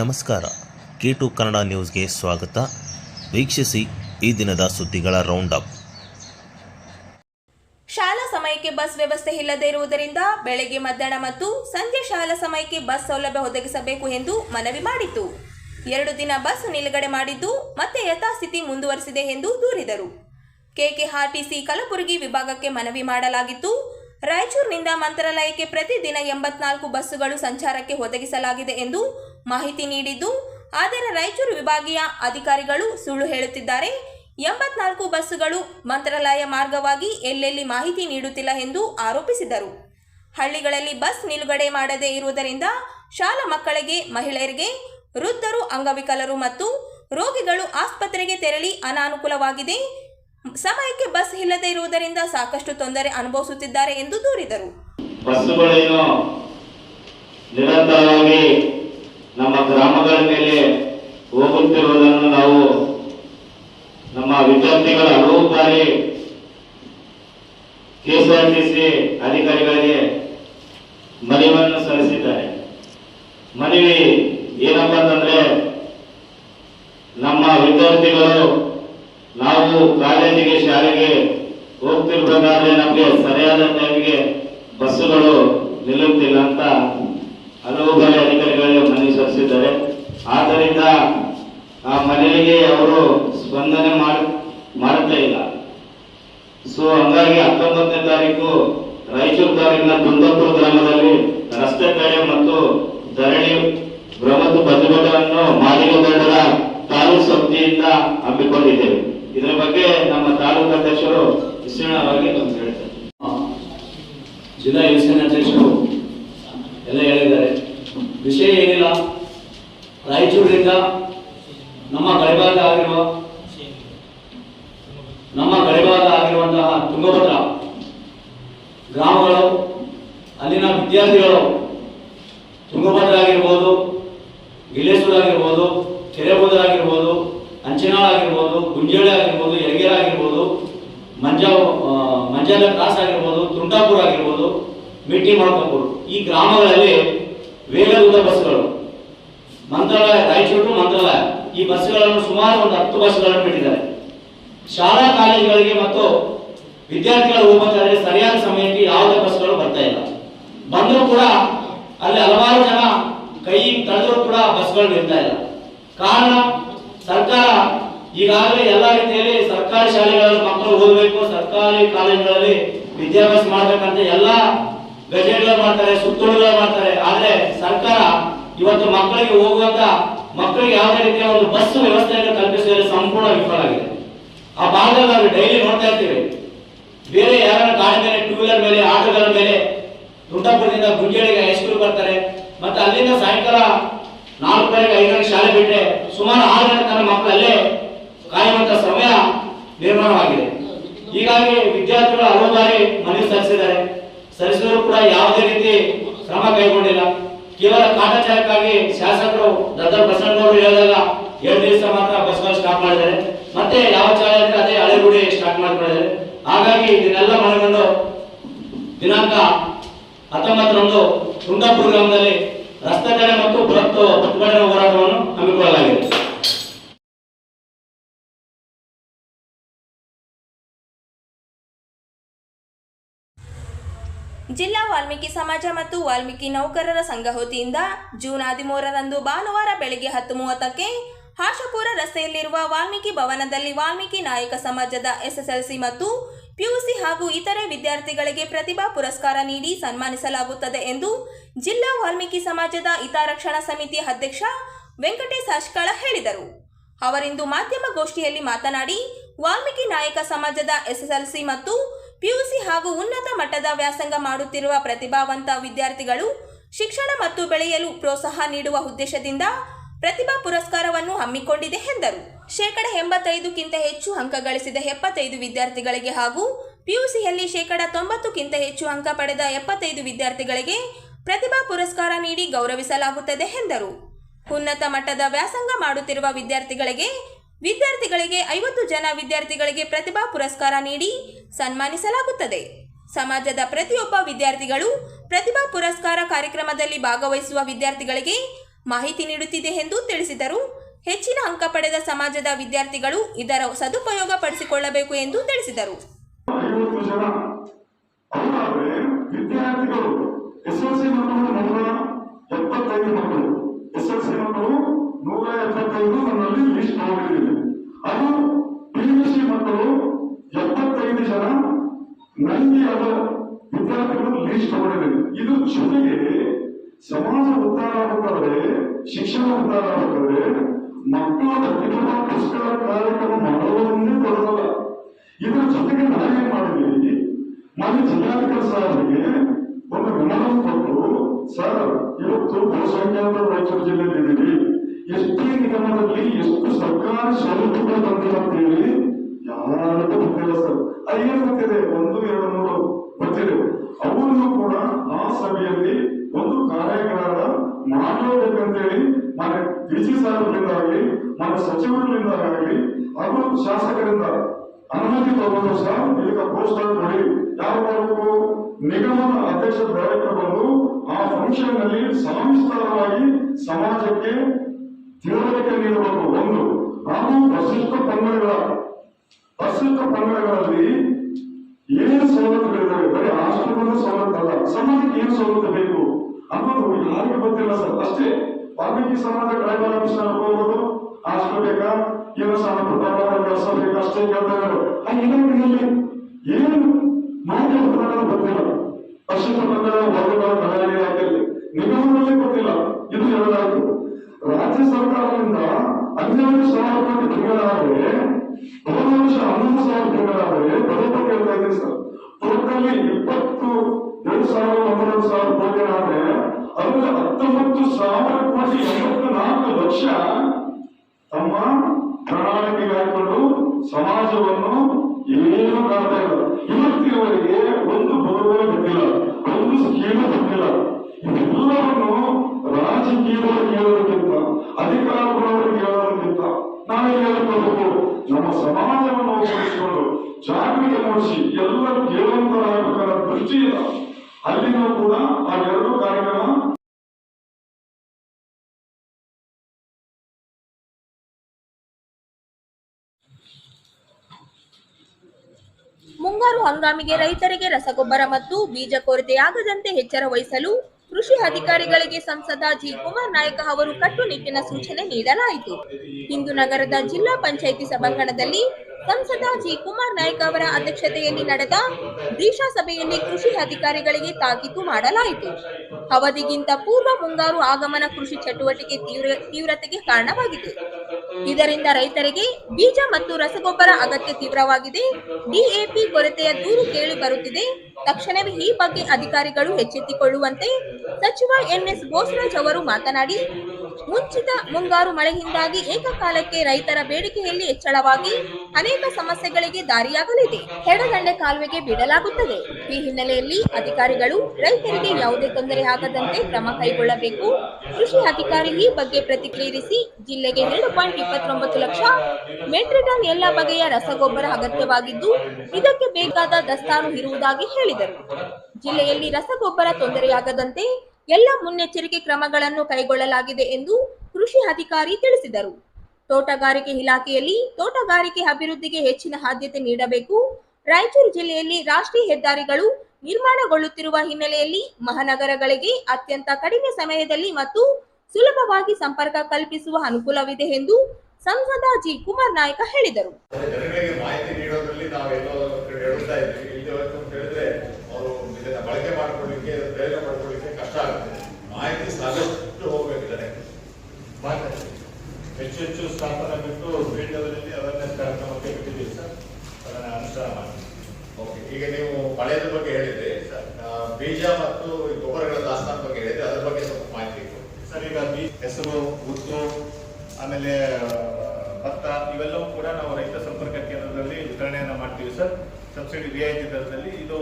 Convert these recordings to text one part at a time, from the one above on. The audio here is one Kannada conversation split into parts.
ನಮಸ್ಕಾರ. ಕೆ ಟು ಕನ್ನಡ ನ್ಯೂಸ್ಗೆ ಸ್ವಾಗತ. ವೀಕ್ಷಿಸಿ ಈ ದಿನದ ಸುದ್ದಿಗಳ ರೌಂಡ್ ಅಪ್ ಶಾಲಾ ಸಮಯಕ್ಕೆ ಬಸ್ ವ್ಯವಸ್ಥೆ ಇಲ್ಲದೆ ಇರುವುದರಿಂದ ಬೆಳಗ್ಗೆ ಮಧ್ಯಾಹ್ನ ಮತ್ತು ಸಂಜೆ ಶಾಲಾ ಸಮಯಕ್ಕೆ ಬಸ್ ಸೌಲಭ್ಯ ಒದಗಿಸಬೇಕು ಎಂದು ಮನವಿ ಮಾಡಿತು. ಎರಡು ದಿನ ಬಸ್ ನಿಲುಗಡೆ ಮಾಡಿದ್ದು ಮತ್ತೆ ಯಥಾಸ್ಥಿತಿ ಮುಂದುವರೆಸಿದೆ ಎಂದು ದೂರಿದರು. ಕೆಕೆಆರ್ಟಿಸಿ ಕಲಬುರಗಿ ವಿಭಾಗಕ್ಕೆ ಮನವಿ ಮಾಡಲಾಗಿತ್ತು. ರಾಯಚೂರಿನಿಂದ ಮಂತ್ರಾಲಯಕ್ಕೆ ಪ್ರತಿದಿನ ಎಂಬತ್ನಾಲ್ಕು ಬಸ್ಸುಗಳು ಸಂಚಾರಕ್ಕೆ ಒದಗಿಸಲಾಗಿದೆ ಎಂದು ಮಾಹಿತಿ ನೀಡಿದ್ದು, ಆದರೆ ರಾಯಚೂರು ವಿಭಾಗೀಯ ಅಧಿಕಾರಿಗಳು ಸುಳ್ಳು ಹೇಳುತ್ತಿದ್ದಾರೆ. ಎಂಬತ್ನಾಲ್ಕು ಬಸ್ಸುಗಳು ಮಂತ್ರಾಲಯ ಮಾರ್ಗವಾಗಿ ಎಲ್ಲೆಲ್ಲಿ ಮಾಹಿತಿ ನೀಡುತ್ತಿಲ್ಲ ಎಂದು ಆರೋಪಿಸಿದರು. ಹಳ್ಳಿಗಳಲ್ಲಿ ಬಸ್ ನಿಲುಗಡೆ ಮಾಡದೇ ಇರುವುದರಿಂದ ಶಾಲಾ ಮಕ್ಕಳಿಗೆ, ಮಹಿಳೆಯರಿಗೆ, ವೃದ್ಧರು, ಅಂಗವಿಕಲರು ಮತ್ತು ರೋಗಿಗಳು ಆಸ್ಪತ್ರೆಗೆ ತೆರಳಿ ಅನಾನುಕೂಲವಾಗಿದೆ. ಸಮಯಕ್ಕೆ ಬಸ್ ಇಲ್ಲದೆ ಇರುವುದರಿಂದ ಸಾಕಷ್ಟು ತೊಂದರೆ ಅನುಭವಿಸುತ್ತಿದ್ದಾರೆ ಎಂದು ದೂರಿದರು. ನಮ್ಮ ಗ್ರಾಮಗಳ ಮೇಲೆ ಹೋಗುತ್ತಿರುವುದನ್ನು ನಾವು ನಮ್ಮ ವಿದ್ಯಾರ್ಥಿಗಳ ಹಲವು ಬಾರಿ ಕೆಎಸ್ಆರ್ಟಿಸಿ ಅಧಿಕಾರಿಗಳಿಗೆ ಮನವಿಯನ್ನು ಸಲ್ಲಿಸಿದ್ದಾರೆ. ಮನವಿ ಏನಪ್ಪ ಅಂತಂದ್ರೆ ನಮ್ಮ ವಿದ್ಯಾರ್ಥಿಗಳು ನಾವು ಕಾಲೇಜಿಗೆ ಶಾಲೆಗೆ ಹೋಗ್ತಿರ್ಬೇಕಾದ್ರೆ ನಮಗೆ ಸರಿಯಾದ ಟೈಮಿಗೆ ಬಸ್ಸುಗಳು ನಿಲ್ಲುತ್ತಿಲ್ಲ ಅಂತ ಹಲವು ಬಾರಿ ಅಧಿಕಾರಿಗಳಿಗೆ ಮನವಿ ಸಲ್ಲಿಸಿದ್ದಾರೆ ಆದ್ದರಿಂದ ಆ ಮನವಿಗೆ ಅವರು ಸ್ಪಂದನೆ ಮಾಡಿ ಮಾಡುತ್ತಾ ಇಲ್ಲ ಸೊ ಹಂಗಾಗಿ ಹತ್ತೊಂಬತ್ತನೇ ತಾರೀಕು ರಾಯಚೂರು ತಾಲೂಕಿನ ಕುಂದಾಪುರ ಗ್ರಾಮದಲ್ಲಿ ರಸ್ತೆ ತಡೆ ಮತ್ತು ಧರಣಿ ಪ್ರತಿಭಟನೆಯನ್ನು ಮಾದಿಗೌಡರ ತಾಲೂಕು ಸಮಿತಿಯಿಂದ ಹಮ್ಮಿಕೊಂಡಿದ್ದೇವೆ. ಇದರ ಬಗ್ಗೆ ನಮ್ಮ ತಾಲೂಕು ಅಧ್ಯಕ್ಷರು ವಿಸ್ತೀರ್ಣವಾಗಿ ಹೇಳ್ತಾರೆ. ಜಿಲ್ಲಾ ಯುವಸೇನೆ ಅಧ್ಯಕ್ಷರು ಎಲ್ಲ ಹೇಳಿದ್ದಾರೆ. ವಿಷಯ ಏನಿಲ್ಲ. ರಾಯಚೂರಿನಿಂದ ನಮ್ಮ ಗಡಿಭಾಗ ಆಗಿರುವ ನಮ್ಮ ಗಡಿಭಾಗ ಆಗಿರುವಂತಹ ತುಂಗಭದ್ರಾ ಗ್ರಾಮಗಳು, ಅಲ್ಲಿನ ವಿದ್ಯಾರ್ಥಿಗಳು ತುಂಗಭದ್ರಾ ಗಿಲೇಶ್ವರ ಆಗಿರ್ಬೋದು ಕೆರೆಬೋದ ಆಗಿರ್ಬೋದು ಅಂಚನಾಳ್ ಆಗಿರ್ಬೋದು ಗುಂಜೇಳಿ ಆಗಿರ್ಬೋದು ಯರಗೇರ ಆಗಿರ್ಬೋದು ಮಂಜಾಲ ಕ್ರಾಸ್ ಆಗಿರ್ಬೋದು ತುಂಟಾಪುರ ಆಗಿರ್ಬೋದು ಮಿಟ್ಟಿ ಮೊಳಕಾಪುರ ಈ ಗ್ರಾಮಗಳಲ್ಲಿ ವೇಗದೂತ ಬಸ್ಗಳು ಮಂತ್ರಾಲಯ, ರಾಯಚೂರು ಮಂತ್ರಾಲಯ, ಈ ಬಸ್ಗಳನ್ನು ಸುಮಾರು ಒಂದು ಹತ್ತು ಬಸ್ಗಳನ್ನು ಬಿಟ್ಟಿದ್ದಾರೆ. ಶಾಲಾ ಕಾಲೇಜುಗಳಿಗೆ ಮತ್ತು ವಿದ್ಯಾರ್ಥಿಗಳು ಹೋಗಬೇಕಾದ್ರೆ ಸರಿಯಾದ ಸಮಯಕ್ಕೆ ಯಾವುದೇ ಬಸ್ಗಳು ಬರ್ತಾ ಇಲ್ಲ. ಬಂದರೂ ಕೂಡ ಅಲ್ಲಿ ಹಲವಾರು ಜನ ಕೈ ತಡೆದ್ರು ಕೂಡ ಬಸ್ಗಳು ನಿಲ್ತಾ ಇಲ್ಲ. ಕಾರಣ ಸರ್ಕಾರ ಈಗಾಗಲೇ ಎಲ್ಲ ರೀತಿಯಲ್ಲಿ ಸರ್ಕಾರಿ ಶಾಲೆಗಳಲ್ಲಿ ಮಕ್ಕಳು ಓದಬೇಕು, ಸರ್ಕಾರಿ ಕಾಲೇಜುಗಳಲ್ಲಿ ವಿದ್ಯಾಭ್ಯಾಸ ಮಾಡಬೇಕಂತ ಎಲ್ಲ ಗಜೆಟ್ಗಳು ಮಾಡ್ತಾರೆ, ಸುತ್ತೋಲೆಗಳು ಮಾಡ್ತಾರೆ. ಆದ್ರೆ ಸರ್ಕಾರ ಇವತ್ತು ಮಕ್ಕಳಿಗೆ ಹೋಗುವಂತ ಮಕ್ಕಳಿಗೆ ಯಾವುದೇ ರೀತಿಯ ಒಂದು ಬಸ್ ವ್ಯವಸ್ಥೆಯನ್ನು ಕಲ್ಪಿಸುವಲ್ಲಿ ಸಂಪೂರ್ಣ ಆಗಿದೆ. ಆ ಭಾಗದಲ್ಲಿ ನಾವು ಡೈಲಿ ನೋಡ್ತಾ ಇರ್ತೀವಿ. ಬೇರೆ ಯಾರ ಗಾಡಿ ಮೇಲೆ ಟೂ ವೀಲರ್ ಮೇಲೆ ಆಟೋಗಳ ಮೇಲೆ ದೊಡ್ಡಪುರದಿಂದ ಗುಂಜೇಳಿಗೆ ಹೈಸ್ಕೂಲ್ ಬರ್ತಾರೆ. ಮತ್ತೆ ಅಲ್ಲಿಂದ ಸಾಯಂಕಾಲ ನಾಲ್ಕುವರೆಗೆ ಐದು ಗಂಟೆ ಶಾಲೆ ಬಿಟ್ಟರೆ ಸುಮಾರು ಆರು ಗಂಟೆ ತನ್ನ ಮಕ್ಕಳಲ್ಲೇ ಕಾಯುವಂಥ ಸಮಯ ನಿರ್ಮಾಣವಾಗಿದೆ. ಹೀಗಾಗಿ ವಿದ್ಯಾರ್ಥಿಗಳು ಹಲವು ಬಾರಿ ಮನವಿ ಸಲ್ಲಿಸಿದ್ದಾರೆ. ಸಲ್ಲಿಸಿದ್ರು ಕೂಡ ಯಾವುದೇ ರೀತಿ ಕ್ರಮ ಕೈಗೊಂಡಿಲ್ಲ. ಕೇವಲ ಕಾಟಾಚಾರಕ್ಕಾಗಿ ಶಾಸಕರು ದದ್ದರ್ ಬಸವಣ್ಣವರು ಹೇಳಿದಾಗ ಎರಡು ದಿವಸ ಮಾತ್ರ ಬಸ್ಗಳು ಸ್ಟಾಪ್ ಮಾಡಿದ್ದಾರೆ. ಮತ್ತೆ ಯಾವ ಚಾಲೆ ಅಂದ್ರೆ ಅದೇ ಹಳೆಗುಡಿ ಸ್ಟಾರ್ಟ್ ಮಾಡ್ಕೊಂಡಿದ್ದಾರೆ. ಹಾಗಾಗಿ ಇದನ್ನೆಲ್ಲ ಮನಗೊಂಡು ದಿನಾಂಕ ಹತ್ತೊಂಬತ್ತರಂದು ತುಂಗಾಪುರ ಗ್ರಾಮದಲ್ಲಿ ರಸ್ತೆ ತಡೆ ಮತ್ತು ಬೃಹತ್ ಪ್ರತಿಭಟನಾ ಹೋರಾಟವನ್ನು ಹಮ್ಮಿಕೊಳ್ಳಲಾಗಿದೆ. ಜಿಲ್ಲಾ ವಾಲ್ಮೀಕಿ ಸಮಾಜ ಮತ್ತು ವಾಲ್ಮೀಕಿ ನೌಕರರ ಸಂಘ ವತಿಯಿಂದ ಜೂನ್ ಹದಿಮೂರರಂದು ಭಾನುವಾರ ಬೆಳಗ್ಗೆ ಹತ್ತು ಮೂವತ್ತಕ್ಕೆ ಹಾಶಪುರ ರಸ್ತೆಯಲ್ಲಿರುವ ವಾಲ್ಮೀಕಿ ಭವನದಲ್ಲಿ ವಾಲ್ಮೀಕಿ ನಾಯಕ ಸಮಾಜದ ಎಸ್ಎಸ್ಎಲ್ಸಿ ಮತ್ತು ಪಿಯುಸಿ ಹಾಗೂ ಇತರೆ ವಿದ್ಯಾರ್ಥಿಗಳಿಗೆ ಪ್ರತಿಭಾ ಪುರಸ್ಕಾರ ನೀಡಿ ಸನ್ಮಾನಿಸಲಾಗುತ್ತದೆ ಎಂದು ಜಿಲ್ಲಾ ವಾಲ್ಮೀಕಿ ಸಮಾಜದ ಹಿತಾರಕ್ಷಣಾ ಸಮಿತಿ ಅಧ್ಯಕ್ಷ ವೆಂಕಟೇಶ್ ಅಶ್ಕಳ ಹೇಳಿದರು. ಅವರಿಂದು ಮಾಧ್ಯಮ ಗೋಷ್ಠಿಯಲ್ಲಿ ಮಾತನಾಡಿ, ವಾಲ್ಮೀಕಿ ನಾಯಕ ಸಮಾಜದ ಎಸ್ಎಸ್ಎಲ್ಸಿ ಮತ್ತು ಪಿಯುಸಿ ಹಾಗೂ ಉನ್ನತ ಮಟ್ಟದ ವ್ಯಾಸಂಗ ಮಾಡುತ್ತಿರುವ ಪ್ರತಿಭಾವಂತ ವಿದ್ಯಾರ್ಥಿಗಳು ಶಿಕ್ಷಣ ಮತ್ತು ಬೆಳೆಯಲು ಪ್ರೋತ್ಸಾಹ ನೀಡುವ ಉದ್ದೇಶದಿಂದ ಪ್ರತಿಭಾ ಪುರಸ್ಕಾರವನ್ನು ಹಮ್ಮಿಕೊಂಡಿದೆ ಎಂದರು. ಶೇಕಡ ಎಂಬತ್ತೈದುಕ್ಕಿಂತ ಹೆಚ್ಚು ಅಂಕ ಗಳಿಸಿದ ಎಪ್ಪತ್ತೈದು ವಿದ್ಯಾರ್ಥಿಗಳಿಗೆ ಹಾಗೂ ಪಿಯುಸಿಯಲ್ಲಿ ಶೇಕಡ ತೊಂಬತ್ತಕ್ಕಿಂತ ಹೆಚ್ಚು ಅಂಕ ಪಡೆದ ಎಪ್ಪತ್ತೈದು ವಿದ್ಯಾರ್ಥಿಗಳಿಗೆ ಪ್ರತಿಭಾ ಪುರಸ್ಕಾರ ನೀಡಿ ಗೌರವಿಸಲಾಗುತ್ತದೆ ಎಂದರು. ಉನ್ನತ ಮಟ್ಟದ ವ್ಯಾಸಂಗ ಮಾಡುತ್ತಿರುವ ವಿದ್ಯಾರ್ಥಿಗಳಿಗೆ ವಿದ್ಯಾರ್ಥಿಗಳಿಗೆ ಐವತ್ತು ಜನ ವಿದ್ಯಾರ್ಥಿಗಳಿಗೆ ಪ್ರತಿಭಾ ಪುರಸ್ಕಾರ ನೀಡಿ ಸನ್ಮಾನಿಸಲಾಗುತ್ತದೆ. ಸಮಾಜದ ಪ್ರತಿಯೊಬ್ಬ ವಿದ್ಯಾರ್ಥಿಗಳು ಪ್ರತಿಭಾ ಪುರಸ್ಕಾರ ಕಾರ್ಯಕ್ರಮದಲ್ಲಿ ಭಾಗವಹಿಸುವ ವಿದ್ಯಾರ್ಥಿಗಳಿಗೆ ಮಾಹಿತಿ ನೀಡುತ್ತಿದೆ ಎಂದು ತಿಳಿಸಿದರು. ಹೆಚ್ಚಿನ ಅಂಕ ಪಡೆದ ಸಮಾಜದ ವಿದ್ಯಾರ್ಥಿಗಳು ಇದರ ಸದುಪಯೋಗ ಪಡಿಸಿಕೊಳ್ಳಬೇಕು ಎಂದು ತಿಳಿಸಿದರು. ಸಮಾಜ ಶಿಕ್ಷಣ ಉದ್ಧಾರ ಆಗ್ಬೇಕಾದ್ರೆ ಮಕ್ಕಳ ಪ್ರತಿಭಾ ಪುಸ್ತಕ ಕಾರ್ಯಕ್ರಮ ಮಾಡುವುದನ್ನೇ ಕೊಡೋದಲ್ಲ ಇದರ ಜೊತೆಗೆ ನಾವೇನ್ ಮಾಡಿದ್ದೀವಿ ಮಾನ್ಯ ಜಿಲ್ಲಾಧಿಕಾರಿ ಸಾಹೇಬರಿಗೆ ಒಂದು ವಿನಂತಿ ಕೊಟ್ಟು ಸರ್ ಇವತ್ತು ಬಹುಸಂಖ್ಯಾತ ರಾಯಚೂರು ಜಿಲ್ಲೆಯಲ್ಲಿದ್ದೀವಿ ಎಷ್ಟೇ ನಿಗಮದಲ್ಲಿ ಎಷ್ಟು ಸರ್ಕಾರಿ ಸೌಲಭ್ಯಗಳು ಬಂದಿಲ್ಲ ಅಂತ ಹೇಳಿ ಯಾರಿಗೂ ಗೊತ್ತಿಲ್ಲ ಸರ್ ಗೊತ್ತಿದೆ ಒಂದು ಎರಡು ಮೂರು ಗೊತ್ತಿದೆ ಅವರನ್ನು ಕೂಡ ಆ ಸಭೆಯಲ್ಲಿ ಒಂದು ಕಾರ್ಯಾಗಾರ ಡಿ ಸಿ ಸಾಹೇಬರಿಂದಾಗಲಿ ಮಾನ್ಯ ಸಚಿವರಿಂದಾಗಲಿ ಹಾಗೂ ಶಾಸಕರಿಂದ ಅನುಮತಿ ತಗೊಂಡು ಸಹ ಈಗ ಪೋಸ್ಟರ್ ಮಾಡಿ ಯಾರು ಮಾಡಬೇಕು ನಿಗಮದ ಅಧ್ಯಕ್ಷ ಬಂದು ಆ ಫಂಕ್ಷನ್ನಲ್ಲಿ ಸವಿಸ್ತಾರವಾಗಿ ಸಮಾಜಕ್ಕೆ ತಿಳುವಳಿಕೆ ನೀಡಬೇಕು ಒಂದು ಹಾಗೂ ಪ್ರಸಿದ್ಧ ಪಂಗಡಗಳ ಪ್ರಸಿದ್ಧ ಪಂಗಡಗಳಲ್ಲಿ ಏನು ಸವಲತ್ತುಗಳಿದ್ದಾವೆ ಬರೀ ಆಶ್ರಮದ ಸವಲತ್ತಲ್ಲ ಸಮಾಜಕ್ಕೆ ಏನು ಸವಲತ್ತು ಬೇಕು? ಅನ್ನೋದು ಯಾರಿಗೆ ಗೊತ್ತಿಲ್ಲ ಸರ್ ಅಷ್ಟೇ ವಾಲ್ಮೀಕಿ ಸಮಾಜ ಟ್ರೈಬಲ್ ಆಫೀಸರ್ ಹೋಗೋದು ಏನು ಸಣ್ಣ ಪುಟ್ಟ ಕೆಲಸ ಬೇಕಾ ಅಷ್ಟೇ ಕೇಳ್ತಾ ಏನು ಮಾಹಿತಿ ಗೊತ್ತಿಲ್ಲ. ಪಶ್ಚಿಮ ಬಂಗಾಳ ವರ್ಗಗಳ ಕಲ್ಯಾಣ ಇಲಾಖೆಯಲ್ಲಿ ನಿಗಮದಲ್ಲಿ ಗೊತ್ತಿಲ್ಲ. ಇದು ಹೇಳಲಾಯಿತು ರಾಜ್ಯ ಸರ್ಕಾರದಿಂದ ಹನ್ನೆರಡು ಸಾವಿರ ಕೋಟಿ ತಿಂಗಳಾದರೆ ವರ್ಷ ಹನ್ನೊಂದು ಸಾವಿರ ತಿಂಗಳಾದರೆ ಇದ್ದೀನಿ ಸರ್. ಹತ್ತೊಂಬತ್ತು ಸಾವಿರ ಕೋಟಿ ಎಂಬತ್ತು ನಾಲ್ಕು ಲಕ್ಷ ತಮ್ಮ ಪ್ರಣಾಳಿಕೆಗೆ ಹಾಕೊಂಡು ಸಮಾಜವನ್ನು ಏನು ಕಾಣ್ತಾ ಇಲ್ಲ ಇವತ್ತಿನವರೆಗೆ ಒಂದು ಬರುವೇ ಬಿಟ್ಟಿಲ್ಲ ಒಂದು ಸ್ಕೀಮು ಬಿಟ್ಟಿಲ್ಲ ಇವೆಲ್ಲವನ್ನು ರಾಜಕೀಯವರು ಕೇಳೋದಕ್ಕಿಂತ ಅಧಿಕಾರಗಳವರು ಕೇಳೋದಕ್ಕಿಂತ ನಾನು ಹೇಳ್ಕೋಬೇಕು ನಮ್ಮ ಸಮಾಜವನ್ನು ಒಗ್ಗೂಡಿಸಿಕೊಂಡು ಜಾಗೃತಿ ಮೂಡಿಸಿ ಎಲ್ಲರೂ ಕೇಳುವಂತರಾಗಬೇಕಾದ ದೃಷ್ಟಿಯಿಂದ ಅಲ್ಲಿನೂ ಕೂಡ ಆ ಎರಡು ಕಾರ್ಯಕ್ರಮ ಮುಂಗಾರು ಹಂಗಾಮಿಗೆ ರೈತರಿಗೆ ರಸಗೊಬ್ಬರ ಮತ್ತು ಬೀಜ ಕೊರತೆಯಾಗದಂತೆ ಎಚ್ಚರ ವಹಿಸಲು ಕೃಷಿ ಅಧಿಕಾರಿಗಳಿಗೆ ಸಂಸದ ಜಿ ಕುಮಾರ್ ನಾಯಕ ಅವರು ಕಟ್ಟುನಿಟ್ಟಿನ ಸೂಚನೆ ನೀಡಲಾಯಿತು. ಇಂದು ನಗರದ ಜಿಲ್ಲಾ ಪಂಚಾಯಿತಿ ಸಭಾಂಗಣದಲ್ಲಿ ಸಂಸದ ಜಿ ಕುಮಾರ್ ನಾಯಕ್ ಅವರ ಅಧ್ಯಕ್ಷತೆಯಲ್ಲಿ ನಡೆದ ದಿಶಾ ಸಭೆಯಲ್ಲಿ ಕೃಷಿ ಅಧಿಕಾರಿಗಳಿಗೆ ತಾಕೀತು ಮಾಡಲಾಯಿತು. ಅವಧಿಗಿಂತ ಪೂರ್ವ ಮುಂಗಾರು ಆಗಮನ ಕೃಷಿ ಚಟುವಟಿಕೆ ತೀವ್ರ, ತೀವ್ರತೆಗೆ ಕಾರಣವಾಗಿದೆ. ಇದರಿಂದ ರೈತರಿಗೆ ಬೀಜ ಮತ್ತು ರಸಗೊಬ್ಬರ ಅಗತ್ಯ ತೀವ್ರವಾಗಿದೆ. ಡಿಎಪಿ ಕೊರತೆಯ ದೂರು ಕೇಳಿ ಬರುತ್ತಿದೆ. ತಕ್ಷಣವೇ ಈ ಬಗ್ಗೆ ಅಧಿಕಾರಿಗಳು ಎಚ್ಚೆತ್ತಿಕೊಳ್ಳುವಂತೆ ಸಚಿವ ಎನ್ಎಸ್ ಬೋಸರಾಜ್ ಅವರು ಮಾತನಾಡಿ ಮುಂಚಿತ ಮುಂಗಾರು ಮಳೆಯಿಂದಾಗಿ ಏಕಕಾಲಕ್ಕೆ ರೈತರ ಬೇಡಿಕೆಯಲ್ಲಿ ಹೆಚ್ಚಳವಾಗಿ ಅನೇಕ ಸಮಸ್ಯೆಗಳಿಗೆ ದಾರಿಯಾಗಲಿದೆ. ಹೆಡದಂಡೆ ಕಾಲುವೆಗೆ ಬಿಡಲಾಗುತ್ತದೆ. ಈ ಹಿನ್ನೆಲೆಯಲ್ಲಿ ಅಧಿಕಾರಿಗಳು ರೈತರಿಗೆ ಯಾವುದೇ ತೊಂದರೆ ಆಗದಂತೆ ಕ್ರಮ ಕೈಗೊಳ್ಳಬೇಕು. ಕೃಷಿ ಅಧಿಕಾರಿ ಈ ಬಗ್ಗೆ ಪ್ರತಿಕ್ರಿಯಿಸಿ ಜಿಲ್ಲೆಗೆ ಎರಡು ಪಾಯಿಂಟ್ ಇಪ್ಪತ್ತೊಂಬತ್ತು ಲಕ್ಷ ಮೆಟ್ರಿಕ್ ಟನ್ ಎಲ್ಲ ಬಗೆಯ ರಸಗೊಬ್ಬರ ಅಗತ್ಯವಾಗಿದ್ದು, ಇದಕ್ಕೆ ಬೇಕಾದ ದಸ್ತಾನು ಇರುವುದಾಗಿ ಹೇಳಿದರು. ಜಿಲ್ಲೆಯಲ್ಲಿ ರಸಗೊಬ್ಬರ ತೊಂದರೆಯಾಗದಂತೆ ಎಲ್ಲ ಮುನ್ನೆಚ್ಚರಿಕೆ ಕ್ರಮಗಳನ್ನು ಕೈಗೊಳ್ಳಲಾಗಿದೆ ಎಂದು ಕೃಷಿ ಅಧಿಕಾರಿ ತಿಳಿಸಿದರು. ತೋಟಗಾರಿಕೆ ಇಲಾಖೆಯಲ್ಲಿ ತೋಟಗಾರಿಕೆ ಅಭಿವೃದ್ಧಿಗೆ ಹೆಚ್ಚಿನ ಆದ್ಯತೆ ನೀಡಬೇಕು. ರಾಯಚೂರು ಜಿಲ್ಲೆಯಲ್ಲಿ ರಾಷ್ಟ್ರೀಯ ಹೆದ್ದಾರಿಗಳು ನಿರ್ಮಾಣಗೊಳ್ಳುತ್ತಿರುವ ಹಿನ್ನೆಲೆಯಲ್ಲಿ ಮಹಾನಗರಗಳಿಗೆ ಅತ್ಯಂತ ಕಡಿಮೆ ಸಮಯದಲ್ಲಿ ಮತ್ತು ಸುಲಭವಾಗಿ ಸಂಪರ್ಕ ಕಲ್ಪಿಸುವ ಅನುಕೂಲವಿದೆ ಎಂದು ಸಂಸದ ಜಿ. ಕುಮಾರ್ ನಾಯಕ ಹೇಳಿದರು. ಬಳಕೆ ಕಷ್ಟ ಮಾಹಿತಿ ಸಾಕಷ್ಟು ಹೋಗ್ಬೇಕಿದ್ದಾರೆ ಮಾತಾಡಿ ಹೆಚ್ಚು ಹೆಚ್ಚು ಸ್ಥಾಪನೆ ಬಿಟ್ಟು ಫೀಲ್ಡ್ ಲೆವೆಲಲ್ಲಿ ಅವೇರ್ನೆಸ್ ಕಾರ್ಯಕ್ರಮಕ್ಕೆ ಬಿಟ್ಟಿದ್ದೀವಿ ಸರ್ ಅದನ್ನ ಮಾಡಿ ಓಕೆ ಈಗ ನೀವು ಮಳೆಯದ ಬಗ್ಗೆ ಹೇಳಿದ್ರಿ ಬೀಜ ಮತ್ತು ಗೊಬ್ಬರಗಳ ದಾಸ್ತಾನ ಬಗ್ಗೆ ಹೇಳಿದ್ರಿ ಅದ್ರ ಬಗ್ಗೆ ಸ್ವಲ್ಪ ಮಾಹಿತಿ. ಸರ್ ಈಗ ಹೆಸರು ಉದ್ದು ಆಮೇಲೆ ಭತ್ತ ಇವೆಲ್ಲವೂ ಕೂಡ ನಾವು ರೈತ ಸಂಪರ್ಕ ಕೇಂದ್ರದಲ್ಲಿ ವಿತರಣೆಯನ್ನು ಮಾಡ್ತೀವಿ ಸರ್ ಸಬ್ಸಿಡಿ ರಿಯಾಯಿತಿ ದರದಲ್ಲಿ ಇದು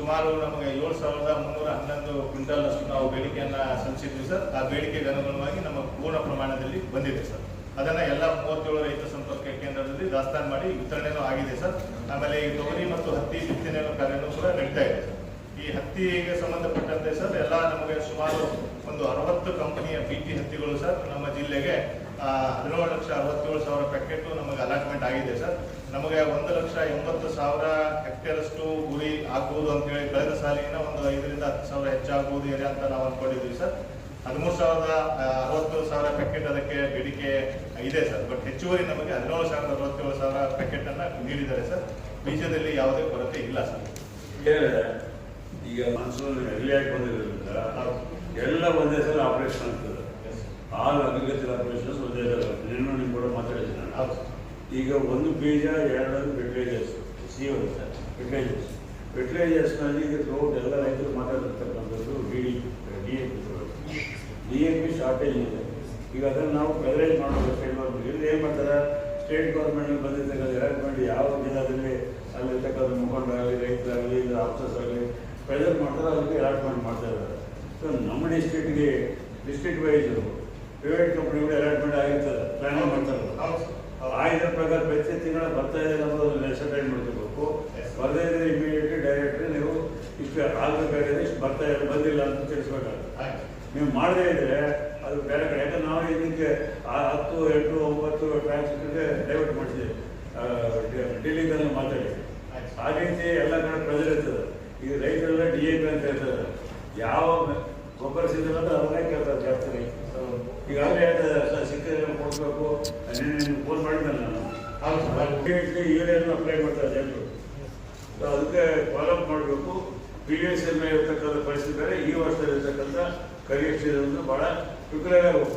ಸುಮಾರು ನಮಗೆ ಏಳು ಸಾವಿರದ ಮುನ್ನೂರ ಹನ್ನೊಂದು ಕ್ವಿಂಟಲ್ ಅಷ್ಟು ನಾವು ಬೇಡಿಕೆಯನ್ನ ಸಲ್ಲಿಸಿದ್ವಿ ಸರ್. ಆ ಬೇಡಿಕೆಗೆ ಅನುಗುಣವಾಗಿ ನಮ್ಮ ಪೂರ್ಣ ಪ್ರಮಾಣದಲ್ಲಿ ಬಂದಿದೆ ಸರ್. ಅದನ್ನ ಎಲ್ಲ ಮೂವತ್ತೇಳು ರೈತ ಸಂಪರ್ಕ ಕೇಂದ್ರದಲ್ಲಿ ದಾಸ್ತಾನು ಮಾಡಿ ವಿತರಣೆನೂ ಆಗಿದೆ ಸರ್. ಆಮೇಲೆ ಈ ತೊಗರಿ ಮತ್ತು ಹತ್ತಿ ಬಿತ್ತನೆ ಕಾರ್ಯನೂ ಕೂಡ ನಡೀತಾ ಇದೆ ಈ ಹತ್ತಿಗೆ ಸಂಬಂಧಪಟ್ಟಂತೆ ಸರ್, ಎಲ್ಲ ನಮಗೆ ಸುಮಾರು ಒಂದು ಅರವತ್ತು ಕಂಪನಿಯ ಬಿ ಟಿ ಹತ್ತಿಗಳು ಸರ್. ನಮ್ಮ ಜಿಲ್ಲೆಗೆ ಹದಿನೇಳು ಲಕ್ಷ ಅರವತ್ತೇಳು ಸಾವಿರ ಪ್ಯಾಕೆಟ್ ನಮಗೆ ಅಲಾಟ್ಮೆಂಟ್ ಆಗಿದೆ ಸರ್. ನಮಗೆ ಒಂದು ಲಕ್ಷ ಎಂಬತ್ತು ಸಾವಿರ ಹೆಕ್ಟೇರಷ್ಟು ಗುರಿ ಆಗ್ಬೋದು ಅಂತೇಳಿ ಕಳೆದ ಸಾಲಿನ ಒಂದು ಐದರಿಂದ ಹತ್ತು ಸಾವಿರ ಹೆಚ್ಚಾಗಬಹುದು ಏರಿಯಾ ಅಂತ ನಾವು ಅನ್ಕೊಂಡಿದ್ವಿ ಸರ್. ಹದಿಮೂರು ಸಾವಿರದ ಅರವತ್ತು ಸಾವಿರ ಪ್ಯಾಕೆಟ್ ಅದಕ್ಕೆ ಬೇಡಿಕೆ ಇದೆ ಸರ್. ಬಟ್ ಹೆಚ್ಚುವರಿ ನಮಗೆ ಹದಿನೇಳು ಸಾವಿರದ ಅರವತ್ತೇಳು ಸಾವಿರ ಪ್ಯಾಕೆಟ್ ಅನ್ನ ನೀಡಿದ್ದಾರೆ ಸರ್. ಬೀಜದಲ್ಲಿ ಯಾವುದೇ ಕೊರತೆ ಇಲ್ಲ ಸರ್. ಈಗ ಮಾನ್ಸೂನ್ ರೆಡಿಯಾಗಿ ಬಂದಿರೋದ್ರಿಂದ ಎಲ್ಲ ಒಂದೇ ಸಲ ಆಪರೇಷನ್ ಆಗ್ತದೆ. ಆಲ್ ಅಗ್ರಿಕಲ್ಚರ್ ಆಪರೇಷನ್ ಒಂದೇ ಸಲ ನಿನ್ನೂ ನಿಮ್ಮ ಕೂಡ ಮಾತಾಡಿದ್ದೀನಿ ನಾನು. ಈಗ ಒಂದು ಬೀಜ, ಎರಡೂ ಫೆರ್ಟಿಲೈಸರ್ಸ್ ಸಿ ಫೆರ್ಟಿಲೈಸರ್ಸ್ ಫೆರ್ಟಿಲೈಸರ್ಸ್ನಲ್ಲಿ ಈಗ ಥ್ರೋಟ್ ಎಲ್ಲ ರೈತರು ಮಾತಾಡಿರ್ತಕ್ಕಂಥದ್ದು D D D A P D A P shortage ಇದೆ. ಈಗ ಅದನ್ನು ನಾವು ಕವರೇಜ್ ಮಾಡಬೇಕು ಸ್ಟೇಟ್ ಗೌರ್ಮೆಂಟ್ ಇಲ್ಲಿ ಏನು ಮಾಡ್ತಾರೆ? ಸ್ಟೇಟ್ ಗೌರ್ಮೆಂಟ್ ಬಂದಿರ್ತಕ್ಕಂಥ ಎಲಾಟ್ಮೆಂಟ್ ಯಾವ ಜಿಲ್ಲಾದಲ್ಲಿ ಅಲ್ಲಿರ್ತಕ್ಕಂಥ ಮುಖಂಡರಾಗಲಿ, ರೈತರಾಗಲಿ, ಇಲ್ಲ ಆಫೀಸರ್ಸ್ ಆಗಲಿ ಪ್ರೆಸರ್ ಮಾಡ್ತಾರೆ ಅದಕ್ಕೆ ಅಲಾಟ್ಮೆಂಟ್ ಮಾಡ್ತಾ ಇದ್ದಾರೆ. ಸೊ ನಮ್ಮ ಡಿಸ್ಟ್ರಿಕ್ಟ್ಗೆ ಡಿಸ್ಟ್ರಿಕ್ಟ್ ವೈಸ್ ಪ್ರೈವೇಟ್ ಕಂಪ್ನಿಗಳು ಅಲಾಟ್ಮೆಂಟ್ ಆಗಿರ್ತಾರೆ ಪ್ಲಾನಿಂಗ್ ಮಾಡ್ತಾರೆ. ಹೌದು ಸರ್ ಹೌದು. ಆ ಇದರ ಪ್ರಕಾರ ಪ್ರತಿ ತಿಂಗಳ ಬರ್ತಾ ಇದೆ ಅನ್ನೋದು ನೆಸೆಟೈನ್ ಮಾಡ್ಕೋಬೇಕು. ಬರದೇ ಇದ್ರೆ ಇಮಿಡಿಯೇಟ್ಲಿ ಡೈರೆಕ್ಟ್ರಿ ನೀವು ಇಷ್ಟು ಆಗಬೇಕಾಗಿದೆ ಇಷ್ಟು ಬರ್ತಾ ಇಲ್ಲ ಬಂದಿಲ್ಲ ಅಂತ ತಿಳಿಸ್ಬೇಕಾಗುತ್ತೆ. ನೀವು ಮಾಡದೇ ಇದ್ರೆ ಅದು ಬೇರೆ ಕಡೆ. ಯಾಕಂದ್ರೆ ನಾವು ಇದಕ್ಕೆ ಆ ಹತ್ತು ಎಂಟು ಒಂಬತ್ತು ಟ್ರಾನ್ಸ್ಪೋರ್ಟ್ಗೆ ಡೈವರ್ಟ್ ಮಾಡಿದ್ದೀವಿ ಡಿಲ್ಲಿಂಗ್ ಮಾತಾಡಿ. ಆಯ್ತು. ಆ ರೀತಿ ಎಲ್ಲ ಕಡೆ ಪ್ರೆಜರ್ ಇರ್ತದೆ. ಈಗ ರೈತರೆಲ್ಲ ಡಿ ಎ ಪಿ ಅಂತ ಹೇಳ್ತಾರೆ. ಯಾವ ಗೊಬ್ಬರ ಅಂತ ಅದನ್ನೇ ಕೇಳ್ತಾರೆ ಜಾಸ್ತಿ. ಈಗಾಗಲೇ ಸಿಕ್ಕ ಕೊಡಬೇಕು ನಿನ್ನೆ ಫೋನ್ ಮಾಡಿದ್ದೆ ನಾನು ಹೌದು ಸರ್ ಇಮಿಡಿಯೇಟ್ಲಿ ಯೂರಿಯನ್ನು ಅಪ್ಲೈ ಮಾಡ್ತಾರೆ ಜನರು. ಅದಕ್ಕೆ ಫಾಲೋಅಪ್ ಮಾಡಬೇಕು. ಪ್ರೀವಿಯಸ್ ಎಂ ಇರ್ತಕ್ಕಂಥ ಪರಿಸ್ಥಿತಿ ಬೇರೆ ಈ ವರ್ಷದಲ್ಲಿ ಇರ್ತಕ್ಕಂಥ ಕರಿಯರ್ ಭಾಳ ವಿಕ್ರಯ ಆಗಬೇಕು.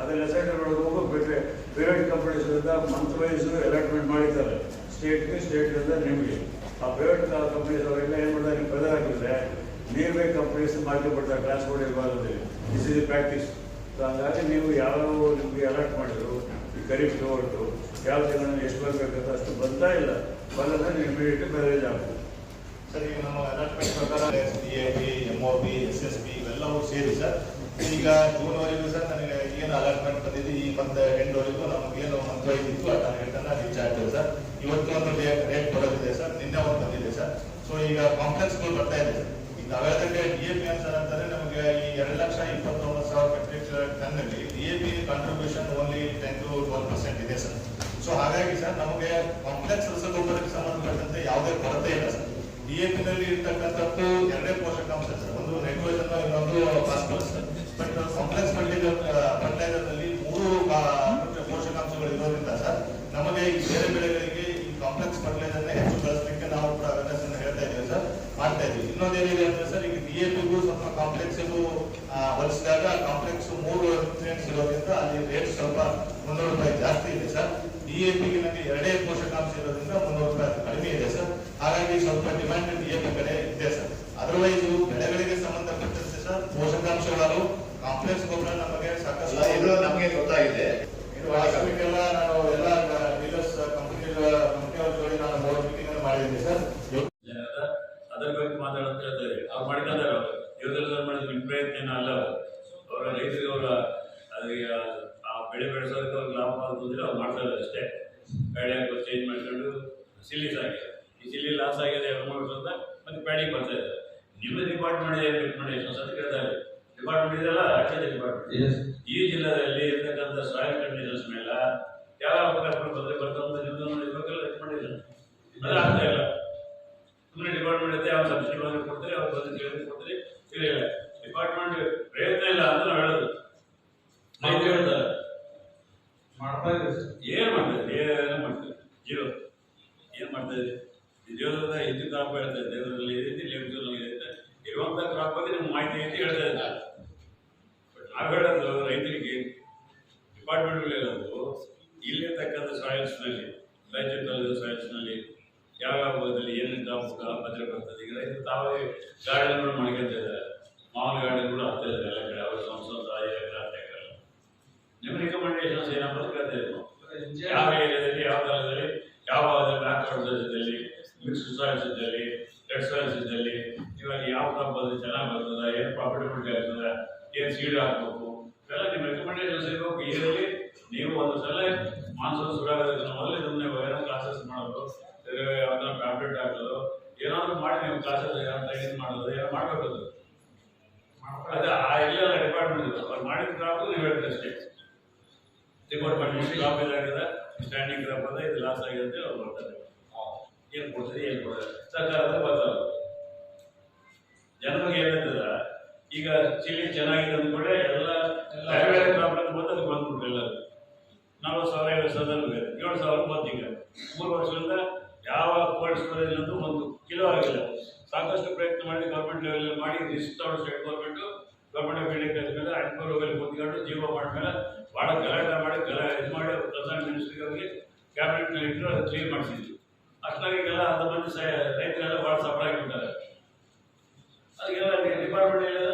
ಅದನ್ನ ಸೆಂಟರ್ ಮಾಡಬೇಕು ಬಿಟ್ಟರೆ private companies month wise allotment ಮಾಡಿದ್ದಾರೆ. ಸ್ಟೇಟ್ಗೆ ಸ್ಟೇಟ್ನಿಂದ ನಿಮಗೆ. ಆ ಪ್ರೈವೇಟ್ ಕಂಪನೀಸ್ ಅವರೆಲ್ಲ ಏನು ಮಾಡ್ತಾರೆ ನೀವು ಬೆದರ್ ಹಾಕಿದ್ರೆ ಬೈ ಕಂಪನೀಸ್ ಮಾರ್ಕೆಟ್ ಬಿಡ್ತಾರೆ ಟ್ರಾನ್ಸ್ಪೋರ್ಟ್ ವಿಭಾಗದಲ್ಲಿ ದಿಸ್ ಇಸ್ ಪ್ರಾಕ್ಟೀಸ್ ಸೊ ಹಾಗಾಗಿ ನೀವು ಯಾವ ನಿಮಗೆ ಅಲಾಟ್ ಮಾಡಿದ್ರು ಈ ಖರೀಫ್ ತಗೊಳ್ತು ಯಾವ ತಿಂಗಳಲ್ಲಿ ಎಷ್ಟು ಬರಬೇಕಂತ ಅಷ್ಟು ಬರ್ತಾ ಇಲ್ಲ. ಬಂದ್ರೆ ಇಮಿಡಿಯೇಟ್ ಮ್ಯಾರೇಜ್ ಆಗ್ಬೋದು ಸರ್ ಈಗ ನಮ್ಮ ಅಲಾಟ್ಮೆಂಟ್ ಪ್ರಕಾರ D A B M O B S S B ಇವೆಲ್ಲವೂ ಸೇರಿ ಸರ್. ಈಗ ಜೂನ್ವರೆಗೂ ಸರ್ ನನಗೆ ಏನು ಅಲಾಟ್ಮೆಂಟ್ ಬಂದಿದೆ, ಈ ಮಂತ್ ಎಂಡ್ವರೆಗೂ ನಮ್ಗೆ ಏನು ಮಂತ್ ವೈಸ್ ಇತ್ತು, ಆ ಟಾರ್ಗೆಟ್ ಅನ್ನ ರೀಚ್ ಆಗ್ತದೆ ಸರ್. ಇವತ್ತು ಒಂದು ರೇಟ್ ಬರೋದಿದೆ ಸರ್, ನಿನ್ನೆ ಒಂದು ಬಂದಿದೆ ಸರ್. ಸೊ ಈಗ ಕಾಂಪ್ಲೆಕ್ಸ್ಗಳು ಬರ್ತಾ ಇದೆ ಸರ್. ಈಗ ನಾವು ಹೇಳಿದಂಗೆ ಡಿ ಎ ಪಿ ಸರ್ ಅಂತಂದ್ರೆ ನಮಗೆ ಈ ಎರಡು ಲಕ್ಷ ಇಪ್ಪತ್ತೊಂಬತ್ತು ಸಾವಿರ metric ಟನ್ನಲ್ಲಿ D A P contribution only ten to twelve percent ಇದೆ ಸರ್. ಸೊ ಹಾಗಾಗಿ ಸರ್, ನಮಗೆ ಕಾಂಪ್ಲೆಕ್ಸ್ ರಸಗೊಬ್ಬರಕ್ಕೆ ಸಂಬಂಧಪಟ್ಟಂತೆ ಯಾವುದೇ ಕೊರತೆ ಇಲ್ಲ ಸರ್. ಡಿಎಪಿ ನಲ್ಲಿ ಇರ್ತಕ್ಕಂಥದ್ದು ಎರಡೇ ಪೋಷಕಾಂಶ ಸರ್. ಒಂದು ನೈಟ್ರೋಜನ್ ಇನ್ನೊಂದು phosphorus sir. But complex fertiliser ಫರ್ಟಿಲೈಸರ್ನಲ್ಲಿ ಮೂರು ಪೋಷಕಾಂಶಗಳು ಇರೋದ್ರಿಂದ ಸರ್, ನಮಗೆ ಈ ಬೇರೆ ಬೆಳೆಗಳಿಗೆ ಈ ಕಾಂಪ್ಲೆಕ್ಸ್ ಫರ್ಟಿಲೈಸರ್ ಹೆಚ್ಚು ಬಳಸಲಿಕ್ಕೆ ನಾವು ಕೂಡ ಅವೇರ್ನೆಸ್ ಹೇಳ್ತಾ ಇದ್ದೀವಿ ಸರ್, ಮಾಡ್ತಾ ಇದ್ದೀವಿ. ಇನ್ನೊಂದೇನಿದೆ ಅಂದ್ರೆ ಸರ್, ಈಗ ಡಿಎಪಿಗೂ ಸ್ವಲ್ಪ ಕಾಂಪ್ಲೆಕ್ಸ್ ಹೋಲಿಸಿದಾಗ ಕಾಂಪ್ಲೆಕ್ಸ್ ಮೂರು ನ್ಯೂಟ್ರಿಯೆಂಟ್ಸ್ ಇರೋದ್ರಿಂದ ಅಲ್ಲಿ ರೇಟ್ ಸ್ವಲ್ಪ ಮುನ್ನೂರು ರೂಪಾಯಿ ಸರ್ ಡಿಎಪಿಗೆ ನಮಗೆ ಎರಡೇ ಪೋಷಕಾಂಶ ಇರೋದ್ರಿಂದ ಮುನ್ನೂರು ರೂಪಾಯಿ ಅದು ಕಡಿಮೆ ಇದೆ ಸರ್ ಹಾಗಾಗಿ ಸ್ವಲ್ಪ ಡಿಮ್ಯಾಂಡ್ ಡಿಎಪಿ ಕಡೆ ಇದೆ ಸರ್ ಅದರ್ವೈಸ್ ಬೆಳೆಗಳಿಗೆ ಸಂಬಂಧಪಟ್ಟಂತೆ ಸರ್ ಪೋಷಕಾಂಶಗಳು ಕಾಂಪ್ಲೆಕ್ಸ್ ಗೊಬ್ಬರ ನಮಗೆ ಸಾಕಷ್ಟು ಇದು ನಮಗೆ ಗೊತ್ತಾಗಿದೆ ಇದು ವಾಸ್ತವಿಕೆಲ್ಲ ನಾನು ಎಲ್ಲ ಡೀಲರ್ಸ್ ಕಂಪನಿ ಕಂಪನಿಯವ್ರ ಜೋಡಿ ನಾನು ಮೂರು ಮೀಟಿಂಗ್ ಅನ್ನು ಮಾಡಿದ್ದೀನಿ ಸರ್ ಜನರ ಅದರ ಬಗ್ಗೆ ಮಾತಾಡೋದು ಹೇಳ್ತಾರೆ ಅವ್ರು ಮಾಡ್ಕೊಂಡಾರ ಇವ್ರೆಲ್ಲ ಮಾಡಿದ್ರೆ ನಿಮ್ಮ ಪ್ರಯತ್ನ ಏನು ಅಲ್ಲ ಅವರ ರೈತರಿಗೆ ಅವರ ಅದಕ್ಕೆ ಆ ಬೆಳೆ ಬೆಳೆಸೋದಕ್ಕೆ ಅವ್ರಿಗೆ ಲಾಭ ಅಂತಂದ್ರೆ ಅವ್ರು ಮಾಡ್ತಾ ಇದ್ದಾರೆ ಅಷ್ಟೇ ಬೆಳೆ ಚೇಂಜ್ ಮಾಡ್ಕೊಂಡು ಸಿಲೀಸ್ ಆಗಿದೆ ಈ ಸಿಲಿ ಲಾಸ್ ಆಗಿದೆ ಎರಡು ಮೂರು ವರ್ಷ ಮತ್ತೆ ಪ್ಯಾಡಿಗೆ ಬರ್ತಾ ಇದೆ ನಿಮ್ಮ ಡಿಪಾರ್ಟ್ಮೆಂಟ್ ಏನು ನೋಡಿ ಸೊಸೈಟಿ ಕೇಳ್ತಾರೆ ಡಿಪಾರ್ಟ್ಮೆಂಟ್ ಇದೆಲ್ಲ ಅಷ್ಟೇ ಡಿಪಾರ್ಟ್ಮೆಂಟ್ ಈ ಜಿಲ್ಲೆಯಲ್ಲಿ ಇರ್ತಕ್ಕಂಥ ಸಾಯಿಲ್ ಕಂಡೀಷನ್ಸ್ ಮೇಲೆ ಯಾವ ಅವಕಾಶಗಳು ಬಂದ್ರೆ ಬರ್ತಂತ ನಿಮ್ದು ಇವಾಗೆಲ್ಲ ಮಾಡಿಲ್ಲ ಅದು ಆಗ್ತಾ ಇಲ್ಲ. ಸುಮ್ಮನೆ ಡಿಪಾರ್ಟ್ಮೆಂಟ್ ಐತೆ ಯಾವ ಸಬ್ಸಿಡಿ ಬಂದ್ರೆ ಕೊಡ್ತಾರೆ ಅವ್ರು ಬಂದು ಕೇಳಿದ್ರೆ ಕೊಡ್ತಾರೆ. ಇಲ್ಲ ಡಿಪಾರ್ಟ್ಮೆಂಟ್ ಪ್ರಯತ್ನ ಇಲ್ಲ ಅಂತ ನಾವು ಹೇಳೋದು. ಮಾಡ್ತಾ ಇದೆ ಏನ್ ಮಾಡ್ತಾರೆ ಏನು ಮಾಡ್ತಾರೆ ಜೀರೋ ಮಾಡ್ತಾ ಇದೆ ಕ್ರಾಪ್ ಹೇಳ್ತಾ ದೇವರಲ್ಲಿ ಇದೆ ಲೆಫ್ಟ್ ಇದೆ ಇರುವಂತ ಕ್ರಾಪ್ ಬಗ್ಗೆ ನಿಮ್ಗೆ ಮಾಹಿತಿ ಐತಿ ಹೇಳ್ತಾ ಬಟ್ ನಾವು ಹೇಳೋದು ರೈತರಿಗೆ ಡಿಪಾರ್ಟ್ಮೆಂಟ್ಗಳು ಹೇಳೋದು ಇಲ್ಲಿರ್ತಕ್ಕಂಥ ಸಾಯಿಲ್ಸ್ನಲ್ಲಿ ರೈತರು ಸಾಯಿಲ್ಸ್ನಲ್ಲಿ ಯಾವ ಯಾವ ಭಾಗದಲ್ಲಿ ಏನೇನು ಕ್ರಾಪ್ ಬರ್ತದೆ. ಈಗ ರೈತರು ತಾವೇ ಗಾರ್ಡನ್ಗಳು ಮಾಡ್ಕೊಳ್ತಾ ಇದ್ದಾರೆ. ಮಾವಿನ ಗಾರ್ಡನ್ಗಳು ಆಗ್ತಾ ಇದ್ದಾರೆ ಎಲ್ಲ ಕಡೆ. ಅವ್ರ ಇದ್ದಾರೆ. ನಿಮ್ಮ ರೆಕಮೆಂಡೇಶನ್ಸ್ ಏನಪ್ಪ ಅಂತ ಕೇಳ್ತಾ ಯಾವ ಏರಿಯಾದಲ್ಲಿ, ಯಾವ ಯಾವ ಸಾಯಿಲ್ಸ್ ಇದ್ದಲ್ಲಿ ರೆಡ್ ಸಾಯಿಲ್ಸ್ ಇದ್ದಲ್ಲಿ ಇವಾಗ ಯಾವ ಕ್ರಾಪ್ ಚೆನ್ನಾಗಿ ಬರ್ತದ ಏನು ಪ್ರಾಫಿಟಬಿಲಿಟಿ ಆಗ್ತದೆ ಏನು ಸೀಡ್ ಹಾಕ್ಬೇಕು ಎಲ್ಲ ನಿಮ್ಮ ರೆಕಮೆಂಡೇಶನ್ಸ್ ಇರಬೇಕು ಇದರಲ್ಲಿ ನೀವು ಒಂದು ಸಲ ಮಾನ್ಸೂನ್ ಶುರುವಾಗೋದಕ್ಕೆ ಮೊದಲೇ ಇದನ್ನ ಏನೋ ಕ್ಲಾಸಸ್ ಮಾಡೋದು ಯಾವ್ದಾರ ಪ್ಯಾಂಪ್ಲೆಟ್ ಹಾಕೋದು, ಏನಾದರೂ ಮಾಡಿ ನೀವು ಕ್ಲಾಸಸ್ ಏನೋ ಟ್ರೈನಿಂಗ್ ಮಾಡೋದು, ಏನೋ ಮಾಡಬೇಕು ಅದು? ಆ ಎಲ್ಲ ಡಿಪಾರ್ಟ್ಮೆಂಟ್ ಇದೆ ಅವ್ರು ಮಾಡಿದ ಕ್ರಾಪ್ ನೀವು ಹೇಳ್ತೀರಿ ಅಷ್ಟೇ. ಇಷ್ಟು ಕ್ರಾಪ್ ಇದಾಗಿದೆ ಸ್ಟ್ಯಾಂಡಿಂಗ್ ಕ್ರಾಪ್ ಅದ, ಇದು ಲಾಸ್ ಆಗಿದೆ ಅಂತ ಅವ್ರು ಬರ್ತಾರೆ ಏನು ಕೊಡ್ತೀರಿ ಏನು ಕೊಡ್ತಾರೆ? ಸರ್ಕಾರದ ಬರ್ತಾರೆ ಜನರಿಗೆ ಏನಂತದ ಈಗ ಚಿಲ್ಲಿ ಚೆನ್ನಾಗಿದೆ ಅಂದ್ಕೊಳ್ಳೆ ಎಲ್ಲ ಬೇರೆ ಪ್ರಾಬ್ಲಮ್ ಬಂದು ಅದಕ್ಕೆ ಬಂದ್ಬಿಟ್ರು ಎಲ್ಲ ನಲ್ವತ್ತು ಸಾವಿರ ಐವತ್ತು ಸಾವಿರದ ಬೇರೆ. ಏಳು ಸಾವಿರ ಬಂತು ಈಗ. ಮೂರು ವರ್ಷದಿಂದ ಯಾವ ಕೋಲ್ಡ್ ಸ್ಟೋರೇಜ್ ಅಂತೂ ಒಂದು ಕಿಲೋ ಆಗಿಲ್ಲ. ಸಾಕಷ್ಟು ಪ್ರಯತ್ನ ಮಾಡಿ ಗೌರ್ಮೆಂಟ್ ಲೆವೆಲ್ ಮಾಡಿ ರಿಸ್ಕ್ ತಗೊಂಡು state government government of India ಮೇಲೆ ಐನೂರು ರೂಪಾಯಿ ಕೂತ್ಕೊಂಡು ಜೀವ ಮಾಡಿದ್ಮೇಲೆ ಭಾಳ ಗಲಾಟೆ ಮಾಡಿ ಗಲ ಇದು ಮಾಡಿ ಪ್ರಧಾನ ಮಿನಿಸ್ಟ್ರಿಗೆ ಹೋಗಿ ಕ್ಯಾಬಿನೆಟ್ನಲ್ಲಿ ಇಟ್ಟು ಅದು ಕ್ಲಿಯರ್ ಮಾಡಿಸಿದ್ವಿ ಅಷ್ಟಾಗಿ ಅಂತ ಮಂದಿ ರೈತರೆಲ್ಲ ಭಾಳ ಸಫರ್ ಆಗಿಬಿಟ್ಟಾರೆ ಅದಕ್ಕೆಲ್ಲ ಡಿಪಾರ್ಟ್ಮೆಂಟ್ ಎಲ್ಲ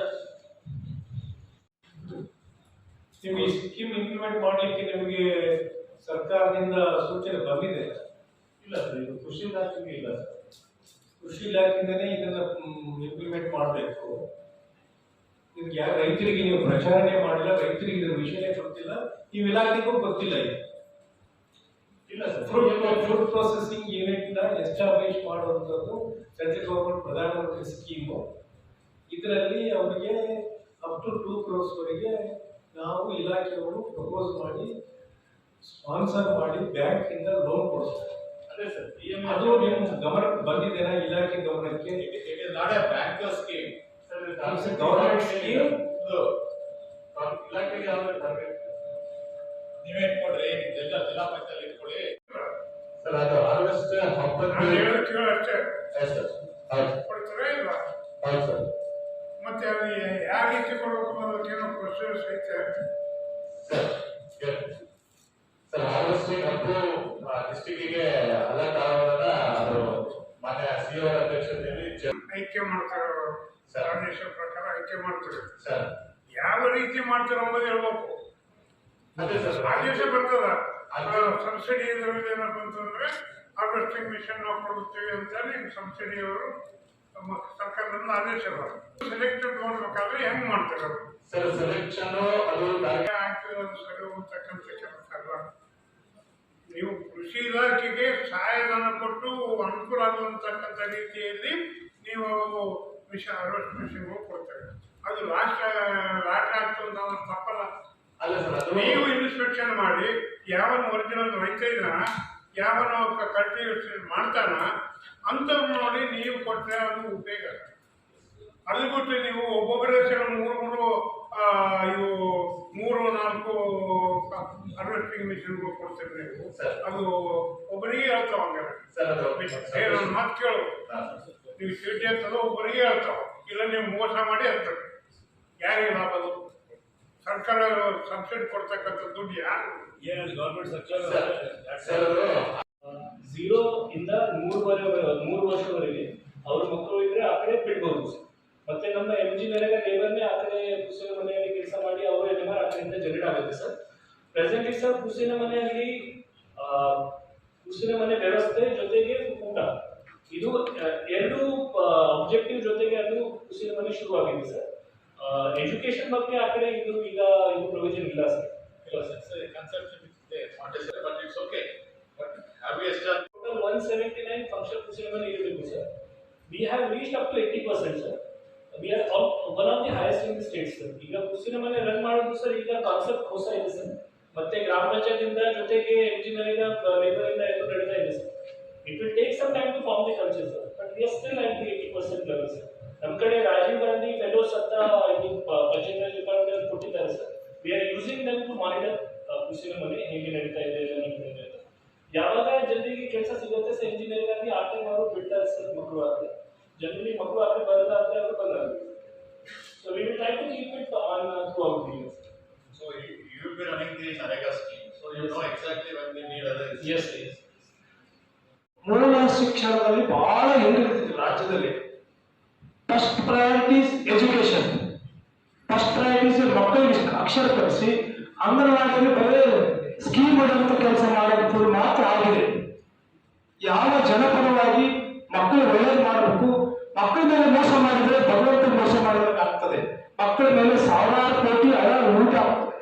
ನಿಮಗೆ ಈ ಸ್ಕೀಮ್ ಇಂಪ್ಲಿಮೆಂಟ್ ಮಾಡಲಿಕ್ಕೆ ನಿಮಗೆ ಸರ್ಕಾರದಿಂದ ಸೂಚನೆ ಬಂದಿದೆ ಇಲ್ಲ ಸರ್ ಇದು ಕೃಷಿ ಇಲಾಖೆಗೆ ಇಲ್ಲ ಸರ್. ಕೃಷಿ ಇಲಾಖೆಯಿಂದನೇ ಇದನ್ನ ಇಂಪ್ಲಿಮೆಂಟ್ ಮಾಡಬೇಕು. ನಿಮ್ಗೆ ಯಾರು ರೈತರಿಗೆ ನೀವು ಪ್ರಚಾರಣೆ ಮಾಡಿಲ್ಲ ರೈತರಿಗೆ ಇದರ ವಿಷಯ ಗೊತ್ತಿಲ್ಲ ನೀವು ಇಲಾಖೆಗೂ ಗೊತ್ತಿಲ್ಲ ಇದು. ಇಲ್ಲ ಫ್ರೂಟ್ ಪ್ರೊಸೆಸಿಂಗ್ ಯೂನಿಟ್ನ ಎಸ್ಟಾಬ್ಲಿಷ್ ಮಾಡುವಂಥದ್ದು ಸೆಂಟ್ರಲ್ ಗೌರ್ಮೆಂಟ್ ಪ್ರಧಾನಮಂತ್ರಿ ಸ್ಕೀಮು ಇದರಲ್ಲಿ ಅವರಿಗೆ ಅಪ್ ಟು ಟೂ ಕ್ರೋರ್ಸ್ ವರೆಗೆ ನಾವು ಇಲಾಖೆಯವರು ಪ್ರಪೋಸ್ ಮಾಡಿ ಸ್ಪಾನ್ಸರ್ ಮಾಡಿ ಬ್ಯಾಂಕ್ ಇಂದ ಲೋನ್ ಕೊಡ್ತಾರೆ. ಅದೇ ಸರ್ ಪಿ ಎಂ ಅದು ನಿಮ್ಮ ಗಮನಕ್ಕೆ ಬಂದಿದೆ ಇಲಾಖೆ ಗಮನಕ್ಕೆ? Not bank scheme government scheme. ಇಲಾಖೆಗೆ ಯಾವ್ದು ಟಾರ್ಗೆಟ್ ನೀವೇ ಇಟ್ಕೊಡ್ರಿ ಜಿಲ್ಲಾ ಜಿಲ್ಲಾ ಇಟ್ಕೊಳ್ಳಿ ಸರ್ ಅದು ಹಾರ್ವೆಸ್ಟ್ ಹಬ್ಬಕ್ಕೆ ಅಷ್ಟೇ. ಸರ್ ಹೌದು. ಸರ್ ಮತ್ತೆ ಅದು ಯಾವ ರೀತಿ ಕೊಡಬೇಕು ಅನ್ನೋದಕ್ಕೇನೋ ಪ್ರೊಸೆಸ್ ಐತೆ ಸರ್ ಹಾರ್ವೆಸ್ಟಿಂಗ್ ಮತ್ತು ಡಿಸ್ಟಿಕ್ಕಿಗೆ ಅಲರ್ಟ್ ಆಗೋದಾಗ ಅದು ಮಾನ್ಯ ಸಿಒ ಅಧ್ಯಕ್ಷತೆಯಲ್ಲಿ ಆಯ್ಕೆ ಮಾಡ್ತಾರೆ ಅವರು. ಪ್ರಕಾರ ಮಾಡ್ತಾರೆ. ಸರ್ ಯಾವ ರೀತಿ ಮಾಡ್ತಾರೆ ಅನ್ನೋದು ಹೇಳ್ಬೇಕು. ಅದೇ ಸರ್ ಆದೇಶ ಬರ್ತದ? ಆದೇಶ- ಸಬ್ಸಿಡಿ ಇದರಲ್ಲಿ ಏನಪ್ಪ ಅಂತಂದ್ರೆ ಹಾರ್ವೆಸ್ಟಿಂಗ್ ಮಿಷನ್ ನಾವು ಕೊಡುತ್ತೇವೆ ಅಂತ ಹೇಳಿ ಸಬ್ಸಿಡಿಯವರು ನಮ್ಮ ಸರ್ಕಾರದಿಂದ ಆದೇಶ ಸೆಲೆಕ್ಟೆಡ್ ಮಾಡ್ಬೇಕಾದ್ರೆ ಹೆಂಗ್ ಮಾಡ್ತಾರೆ ಅವರು? ಸರ್ ಸೆಲೆಕ್ಷನ್ ಅದು ಸರಿ ಹೋಗ್ತಕ್ಕಂಥ ಕೆಲಸ ಅಲ್ಲ ನೀವು ಕೃಷಿ ಇಲಾಖೆಗೆ ಸಹಾಯಧನ ಕೊಟ್ಟು ಅನುಕೂಲ ಆಗುವಂತಕ್ಕಂಥ ರೀತಿಯಲ್ಲಿ ನೀವು ವಿಷ ಮಿಷನ್ಗಳು ಕೊಡ್ತೇವೆ ಅದು ಲಾಸ್ಟ್ ಲಾಟ್ ಆಗ್ತದೆ ಒಂದು ತಪ್ಪಲ್ಲ. ಅಲ್ಲ ಸರ್ ನೀವು ಇನ್ಸ್ಪೆಕ್ಷನ್ ಮಾಡಿ ಯಾವನ ಒರಿಜಿನಲ್ ರೈತನ ಯಾವನ ಕಲ್ಟಿವೇಷನ್ ಮಾಡ್ತಾನ ಅಂತ ನೋಡಿ ನೀವು ಕೊಟ್ಟರೆ ಅದು ಉಪಯೋಗ. ಅದು ಬಿಟ್ಟು ನೀವು ಒಬ್ಬೊಬ್ಬರ ಮೂರು ಮೂರು ಇವು ಮೂರು ನಾಲ್ಕು ಹಾರ್ವೆಸ್ಟಿಂಗ್ ಮಿಷಿನ್ಗಳು ಕೊಡ್ತೀರಿ ನೀವು. ಅದು ಒಬ್ಬರಿಗೆ ಹೇಳ್ತಾವ ಹಂಗಾರೆ. ನನ್ನ ಮಾತು ಕೇಳು. ನೀವು ಚೀಟಿ ಅಂತದ ಒಬ್ಬರಿಗೆ ಹೇಳ್ತಾವ. ಇಲ್ಲ ನೀವು ಮೋಸ ಮಾಡಿ ಹೇಳ್ತಾರೆ ಯಾರಿಗೆ ಲಾಭ ಅದು? ಸರ್ಕಾರ ಸಬ್ಸಿಡಿ ಕೊಡ್ತಕ್ಕಂಥ ದುಡ್ಡು ಯಾರು? ಝೀರೋ ಇಂದ ಮೂರುವರೆ ಮೂರು ವರ್ಷವರೆಗೆ ಅವ್ರ ಮಕ್ಕಳು ಇದ್ರೆ ಆ ಕಡೆ ಸರ್ ಮತ್ತೆ ನಮ್ಮ ಎಂ ಜಿ ನರೇಗಾ ಲೇಬರ್ನೇ ಆ ಕಡೆ ಕುಸಿನ ಮನೆಯಲ್ಲಿ ಕೆಲಸ ಮಾಡಿ ಅವರು ಎನ್ ಆ ಕಡೆಯಿಂದ ಜನರೇಟ್ ಆಗುತ್ತೆ ಸರ್. ಪ್ರೆಸೆಂಟ್ಲಿ ಸರ್ ಕುಸಿನ ಮನೆಯಲ್ಲಿ ಆ, ಕುಸಿನ ಮನೆ ವ್ಯವಸ್ಥೆ ಜೊತೆಗೆ ಊಟ. ಇದು ಎರಡು ಅಬ್ಜೆಕ್ಟಿವ್ ಜೊತೆಗೆ ಅದು ಕುಸಿನ ಮನೆ ಶುರುವಾಗಿದೆ ಸರ್. ಎಜುಕೇಶನ್ ಬಗ್ಗೆ ಆ ಕಡೆ ಇದು ಈಗ ಇದು ಪ್ರೊವಿಷನ್ ಇಲ್ಲ sir conception is there, not a- but it's okay. But have we established total 179 function procurement ಇರಬೇಕು sir we have reached up to 80% sir we are all- one of the highest in the state sir ಈಗ ಕುಸಿನ ಮನೆ ರನ್ ಮಾಡೋದು ಸರ್ ಈಗ ಕಾನ್ಸೆಪ್ಟ್ ಹೊಸ ಇದೆ ಸರ್ ಮತ್ತೆ ಗ್ರಾಮ ಪಂಚಾಯತ್ ಇಂದ ಜೊತೆಗೆ ಎಂಜಿನಿಯರಿಂಗ್ ಲೇಬರ್ ಇಂದ ಎಲ್ಲ ನಡೀತಾ ಇದೆ sir it will take some time to form the culture sir but we are still at the 80% level sir ನಮ್ಮ ಕಡೆ ರಾಜೀವ್ ಗಾಂಧಿ ಫೆಲೋಸ್ ಅಂತ ಇದು ಪಂಚಾಯತ್ ಡಿಪಾರ್ಟ್ಮೆಂಟ್ ಕೊಟ್ಟಿದ್ದಾರೆ sir we are using them to monitor ಕುಸಿನ ಮನೆ ಹೇಗೆ ನಡೀತಾ ಇದೆ ಎಲ್ಲ ನಡೀತಾ ಇದೆ ಅಂತ. ಯಾವಾಗ ಜನರಿಗೆ ಕೆಲಸ ಸಿಗುತ್ತೆ ಸರ್ ಇಂಜಿನಿಯರಿಂಗ್ ಆಗಿ ಆ ಟೈಮ್ ಅವರು ಬಿಡ್ತಾರೆ ಸರ್ ಮಕ್ಕಳು ಆದ್ರೆ ಜನರಿಗೆ ಮಕ್ಕಳು ಆದ್ರೆ ಬರಲ್ಲ ಆದ್ರೆ ಅವರು ಬರಲ್ಲ so we will try to keep it on throughout the years So you, you'll be running the Narega scheme, so you know exactly when we need other. S S ಮೂಲ ಶಿಕ್ಷಣದಲ್ಲಿ ಬಹಳ ಹಿಂದುಳಿದಿದೆ ಅಕ್ಷರ ಕಲಿಸಿ ಅಂಗನವಾಡಿಯಲ್ಲಿ ಬರೀ ಸ್ಕೀಮ್ ಇಡುವಂತ ಕೆಲಸ ಮಾಡುವಂಥದ್ದು ಮಾತ್ರ ಆಗಿದೆ. ಯಾವ ಜನಪರವಾಗಿ ಮಕ್ಕಳು ಒಳ್ಳೇದು ಮಾಡಬೇಕು, ಮಕ್ಕಳ ಮೇಲೆ ಮೋಸ ಮಾಡಿದ್ರೆ ಭಗವಂತ ಮೋಸ ಮಾಡಬೇಕಾಗ್ತದೆ ಮಕ್ಕಳ ಮೇಲೆ ಸಾವಿರಾರು ಕೋಟಿ ಹಣ ಉಂಟಾಗ್ತದೆ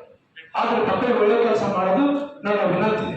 ಆದರೆ ಮಕ್ಕಳಿಗೆ ಒಳ್ಳೆ ಕೆಲಸ ಮಾಡೋದು ನನ್ನ ವಿನಂತಿ